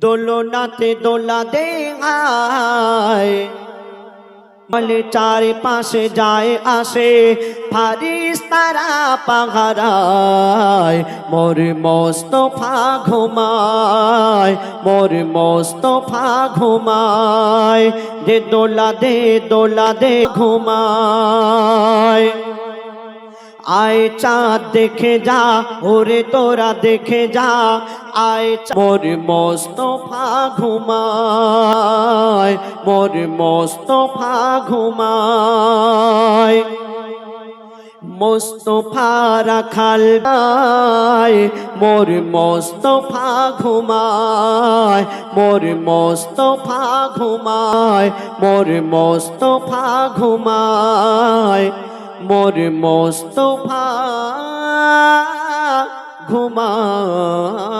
দোলনাতে দোলা দে আয় বলে চারিপাশে যায়, আসে ফারিস তারা পাহারায়। মোর মোস্তফা ঘুমায়, মোর মোস্তফা ঘুমায়। দে দোলা দে দোলা দে, ঘুমায়। আয় চাঁদ দেখে যা, ওরে তোরা দেখে যা। আয় মোর মোস্তফা ঘুমায়, মোর মোস্তফা ঘুমায়। মোস্তফা রাখাল মোর মোস্তফা ঘুমায়, মোর মোস্তফা ঘুমায়, মোর মোস্তফা ঘুমায়। মোর মোস্তফা ঘুমায়